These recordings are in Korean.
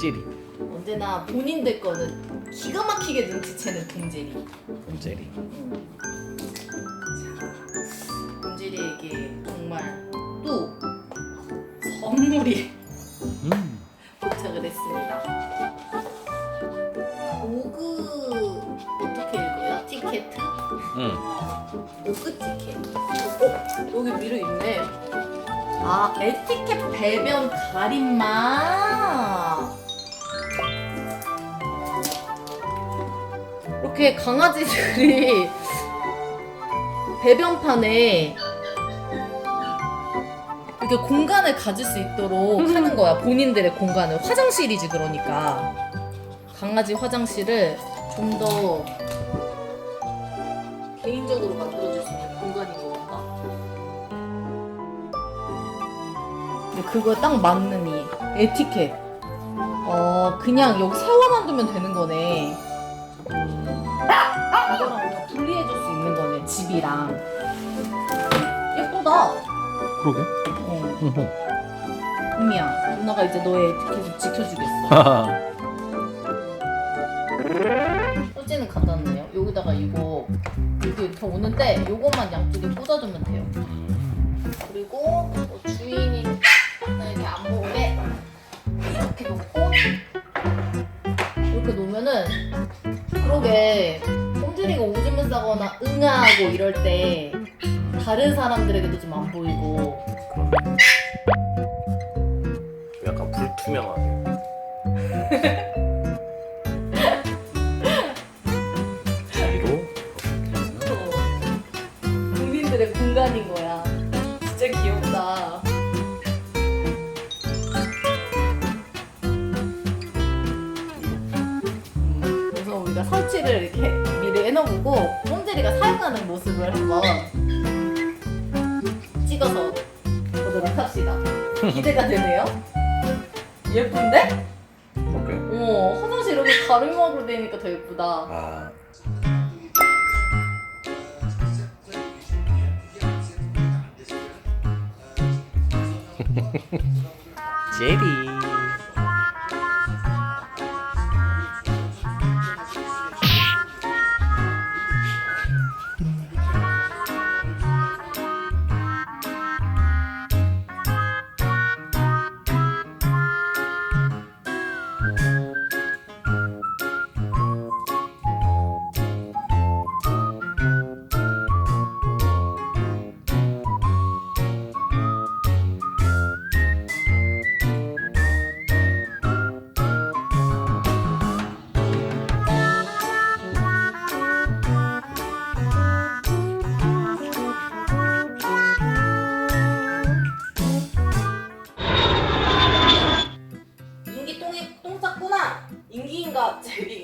찌리. 언제나 본인들 거는 기가 막히게 눈치채는 곰젤이. 곰젤이. 자, 곰젤이에게 정말 또 선물이 아 에티켓 배변 가림막. 이렇게 강아지들이 배변판에 이렇게 공간을 가질 수 있도록 하는 거야 본인들의 공간을. 화장실이지 그러니까. 강아지 화장실을 좀더 그거 딱 맞는 이 에티켓. 어 그냥 여기 세워놔두면 되는 거네. 이거랑 뭔가 분리해줄 수 있는 거네 집이랑. 예쁘다. 그러게. 어. 은미야, 누나가 이제 너의 에티켓을 지켜주겠어. 소지는 놨네요. 여기다가 이거 이렇게 이렇게 오는데 요것만 양쪽에 꽂아주면 돼요. 그리고 이렇게 놓으면은 그러게 꼼들이가 오줌을 싸거나 응아하고 이럴 때 다른 사람들에게도 좀 안 보이고 약간 불투명하게. 뒤로 국민들의 공간인 거야. 설치를 이렇게 미리 해놓고 꼼들이가 사용하는 모습을 한번 찍어서 보도록 합시다. 기대가 되네요. 예쁜데? 오케이. 어, 화장실 이렇게 가르마로 되니까 더 예쁘다. 아. 제리.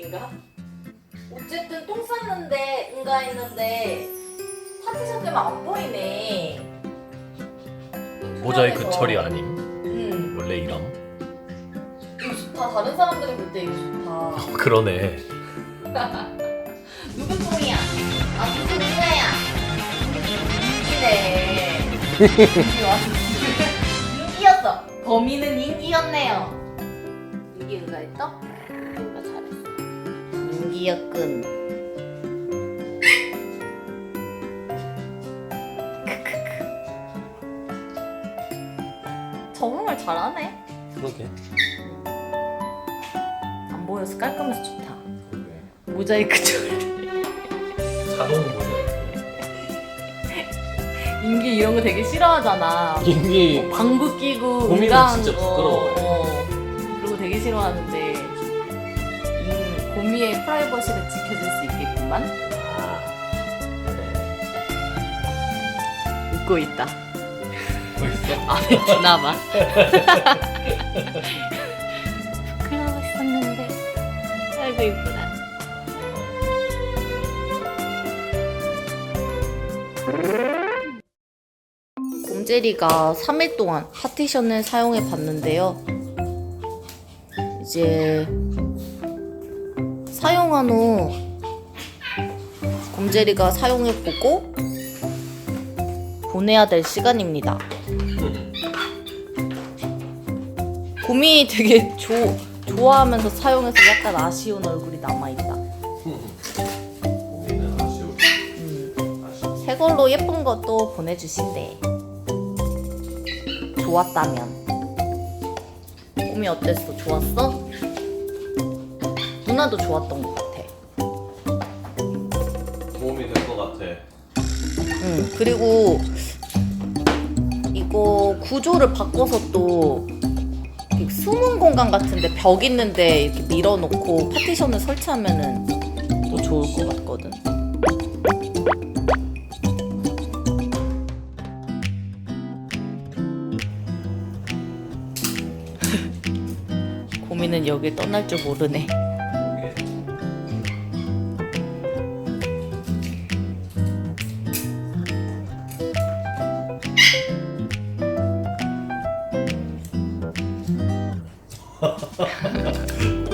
제비인가? 어쨌든 똥 쌌는데 인가 했는데 파티션 때문에 안 보이네. 모자이크. 처리 아님. 응. 원래 이람. 이거 좋다. 다른 사람들이 볼 때 이거 좋다. 그러네. 누구 똥이야? 아 누구 누나야? 인기네. 인기 왔어. 인기였어. 범인은 인기였네요. 인기 응가했어? 크크크. 적응을 잘하네. 그러게. 안 보여서 깔끔해서 좋다. 모자이크 처리. 자동 모자이크. 인기 이런 거 되게 싫어하잖아. 인기 뭐 방구 끼고 고민은 진짜 거. 부끄러워요. 어, 그런 거 되게 싫어하는데 음, 고미의 프라이버시를 지켜줄 수 있겠구만. 아. 그래. 웃고 있다. 벌써? 안에 드나봐. 부끄러워 있었는데. 아이고 이쁘다. 곰젤이가 3일 동안 파티션을 사용해 봤는데요. 이제 사용한 후 곰젤이가 사용해 보고 보내야 될 시간입니다. 곰이 되게 조, 좋아하면서 사용해서 약간 아쉬운 얼굴이 남아있다. 음. 새 걸로 예쁜 것도 보내주신대. 좋았다면. 곰이 어땠어? 좋았어? 누나도 좋았던 것 같아. 도움이 될 것 같아. 응. 그리고 이거 구조를 바꿔서 또 이렇게 숨은 공간 같은데 벽 있는데 이렇게 밀어놓고 파티션을 설치하면은 또 좋을 것 같거든. 고민은 여길 떠날 줄 모르네. Yeah.